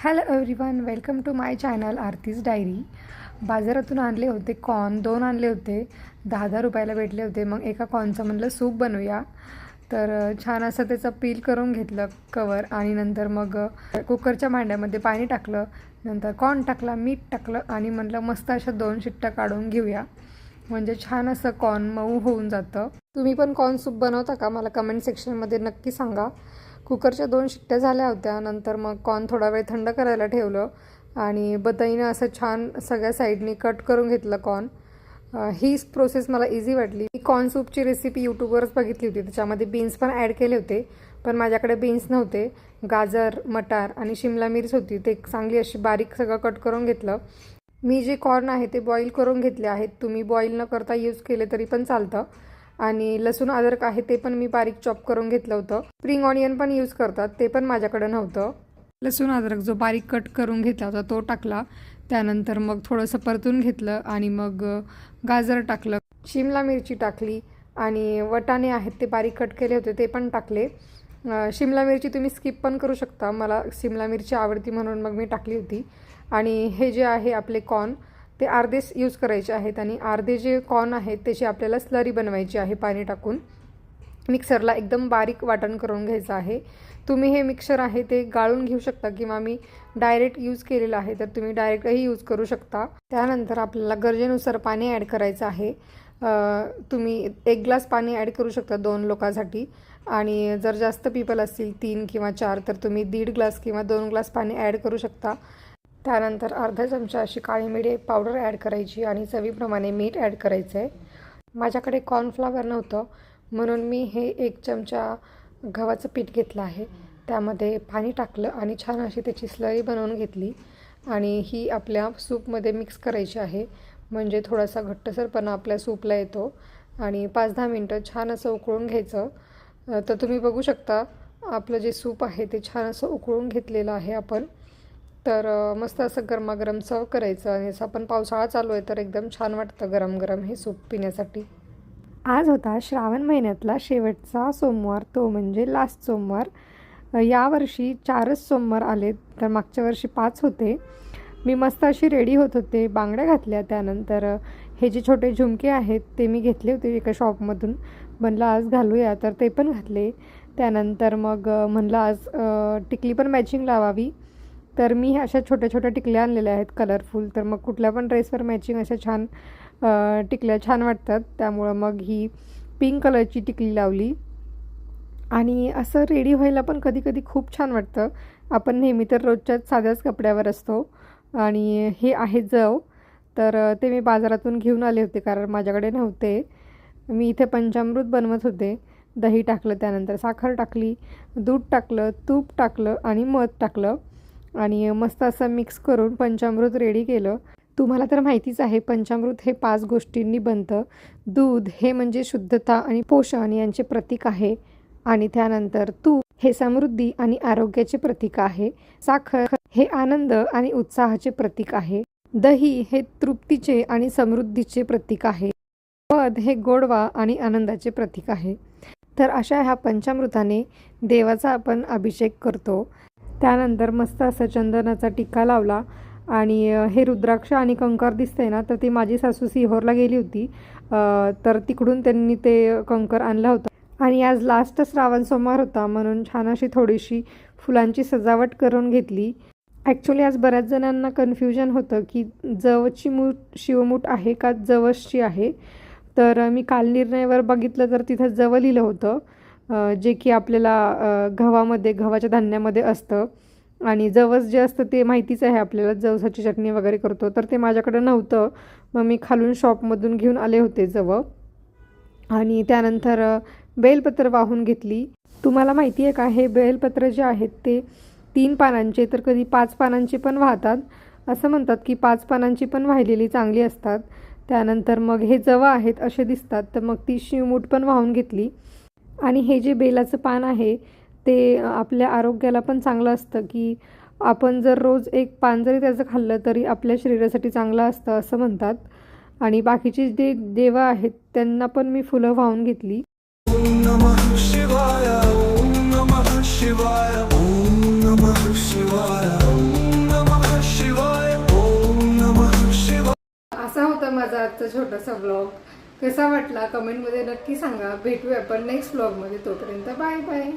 Hello everyone welcome to my channel Aarti's diary बाजारातून आणले होते कॉर्न दोन आणले होते दहा दहा रुपयाला भेटले होते. मग एका कॉर्नचं म्हणलं सूप बनवूया. तर छान असं त्याचं पील करून घेतलं कवर आणि नंतर मग कुकरच्या भांड्यामध्ये पाणी टाकलं. नंतर कॉर्न टाकला मीठ टाकलं आणि म्हणलं मस्त अशा दोन शिट्ट्या काढून घेऊया. म्हणजे छान असं कॉर्न मऊ होऊन जातं. तुम्ही पण कॉर्न सूप बनवता का? मला कमेंट सेक्शनमध्ये नक्की सांगा. कुकरच्या दोन शिट्ट्या झाल्या होत्या. नंतर मग कॉर्न थोडा वेळ थंड करायला ठेवलं आणि बदईनं असं छान सगळ्या साईडनी कट करून घेतलं कॉर्न हीच प्रोसेस मला इझी वाटली. मी कॉर्न सूपची रेसिपी यूट्यूबवरच बघितली होती. त्याच्यामध्ये बीन्स पण ॲड केले होते पण माझ्याकडे बीन्स नव्हते. गाजर मटार आणि शिमला मिर्च होती. ते चांगली अशी बारीक सगळं कट करून घेतलं. मी जे कॉर्न आहे ते बॉईल करून घेतले आहेत. तुम्ही बॉईल न करता यूज केले तरी पण चालतं. आणि लसूण अदरक आहे ते पण मी बारीक चॉप करून घेतलं होतं. स्प्रिंग ऑनियन पण यूज करतात ते पण माझ्याकडे नव्हतं. लसूण अद्रक जो बारीक कट करून घेतला होता तो टाकला. त्यानंतर मग थोडंसं परतून घेतलं आणि मग गाजर टाकलं. शिमला मिरची टाकली आणि वटाणे आहेत ते बारीक कट केले होते ते पण टाकले. शिमला मिरची तुम्ही स्किप पण करू शकता. मला शिमला मिरची आवडती म्हणून मग मी टाकली होती. आणि हे जे आहे आपले कॉर्न ते अर्धेच यूज करायचे आहेत आणि अर्धे जे कॉर्न आहेत त्याची आपल्याला स्लरी बनवायची आहे पाणी टाकून मिक्सरला एकदम बारीक वाटण करून घ्यायचं आहे. तुम्ही हे मिक्सर आहे ते गाळून घेऊ शकता किंवा मी डायरेक्ट यूज केलेलं आहे तर तुम्ही डायरेक्टही यूज करू शकता. त्यानंतर आपल्याला गरजेनुसार पाणी ॲड करायचं आहे. तुम्ही एक ग्लास पाणी ॲड करू शकता दोन लोकांसाठी आणि जर जास्त पीपल असतील तीन किंवा चार तर तुम्ही दीड ग्लास किंवा दोन ग्लास पाणी ॲड करू शकता. त्यानंतर अर्धा चमचा अशी काळी मिरी पावडर ॲड करायची आणि चवीप्रमाणे मीठ ॲड करायचं आहे माझ्याकडे कॉर्नफ्लावर नव्हतं म्हणून मी हे एक चमचा गव्हाचं पीठ घेतलं आहे. त्यामध्ये पाणी टाकलं आणि छान अशी त्याची स्लरी बनवून घेतली. आणि ही आपल्या सूपमध्ये मिक्स करायची आहे. म्हणजे थोडासा घट्टसरपणा आपल्या सूपला येतो. आणि पाच दहा मिनटं छान असं उकळून घ्यायचं. तर तुम्ही बघू शकता आपलं जे सूप आहे ते छान असं उकळून घेतलेलं आहे आपण. तर मस्त असं गरमागरम सर्व करायचं आणि असं पण पावसाळा चालू आहे तर एकदम छान वाटतं गरम गरम हे सूप पिण्यासाठी. आज होता श्रावण महिन्यातला शेवटचा सोमवार तो म्हणजे लास्ट सोमवार. यावर्षी चारच सोमवार आले तर मागच्या वर्षी पाच होते. मी मस्त अशी रेडी होत होते बांगड्या घातल्या त्यानंतर हे जे छोटे झुमके आहेत ते मी घेतले होते एका शॉपमधून म्हणलं आज घालूया तर ते पण घातले. त्यानंतर मग म्हणलं आज टिकली पण मॅचिंग लावावी. तर मी अशा छोट्या छोट्या टिकल्या आणलेल्या आहेत कलरफुल तर मग कुठल्या पण ड्रेसवर मॅचिंग अशा छान टिकल्या छान वाटतात. त्यामुळं मग ही पिंक कलरची टिकली लावली. आणि असं रेडी व्हायला पण कधी कधी खूप छान वाटतं. आपण नेहमी तर रोजच्याच साध्याच कपड्यावर असतो. आणि हे आहे जव. तर ते मी बाजारातून घेऊन आले होते कारण माझ्याकडे नव्हते. मी इथे पंचामृत बनवत होते. दही टाकलं त्यानंतर साखर टाकली दूध टाकलं तूप टाकलं आणि मध टाकलं. आणि मस्त असं मिक्स करून पंचामृत रेडी केलं. तुम्हाला तर माहितीच आहे पंचामृत हे पाच गोष्टींनी बनतं. दूध हे म्हणजे शुद्धता आणि पोषण यांचे प्रतीक आहे. आणि त्यानंतर तूप हे समृद्धी आणि आरोग्याचे प्रतीक आहे. साखर हे आनंद आणि उत्साहाचे प्रतीक आहे. दही हे तृप्तीचे आणि समृद्धीचे प्रतीक आहे. पद हे गोडवा आणि आनंदाचे प्रतीक आहे. तर अशा ह्या पंचामृताने देवाचा आपण अभिषेक करतो. त्यानंतर मस्त असं चंदनाचा टिक्का लावला. आणि हे रुद्राक्ष आणि कंकर दिसतंय ना तर ती माझी सासू सिहोरला गेली होती. तर तिकडून त्यांनी ते कंकर आणलं होतं. आणि आज लास्ट श्रावण सोमवार होता म्हणून छान अशी थोडीशी फुलांची सजावट करून घेतली. ॲक्च्युली आज बऱ्याच जणांना कन्फ्युजन होतं की जवची मूठ शिवमूठ आहे का जवसची आहे? तर मी काल निर्णयावर बघितलं तर तिथं जव लिहिलं होतं. जे की आपल्याला गव्हामध्ये गव्हाच्या धान्यामध्ये असतं. आणि जवस जे असतं ते माहितीच आहे आपल्याला जवसाची चटणी वगैरे करतो. तर ते माझ्याकडं नव्हतं. मग मी खालून शॉपमधून घेऊन आले होते जवळ. आणि त्यानंतर बेलपत्र वाहून घेतली. तुम्हाला माहिती आहे का हे बेलपत्र जे आहेत ते तीन पानांचे तर कधी पाच पानांचे पण वाहतात. असं म्हणतात की पाच पानांची पण वाहिलेली चांगली असतात. त्यानंतर मग हे जवळ आहेत असे दिसतात. तर मग ती शिवमूठ पण वाहून घेतली. आणि हे जे बेलाचं पान आहे ते आपल्या आरोग्याला पण चांगलं असतं की आपण जर रोज एक पान जरी त्याचं खाल्लं तरी आपल्या शरीरासाठी चांगलं असतं असं म्हणतात. आणि बाकीचे जे देव आहेत त्यांना पण मी फुलं वाहून घेतली. असा होता माझा आजचा छोटासा ब्लॉग कसा वाटला? कमेंटमध्ये नक्की सांगा. भेटूया आपण नेक्स्ट ब्लॉगमध्ये तोपर्यंत बाय बाय.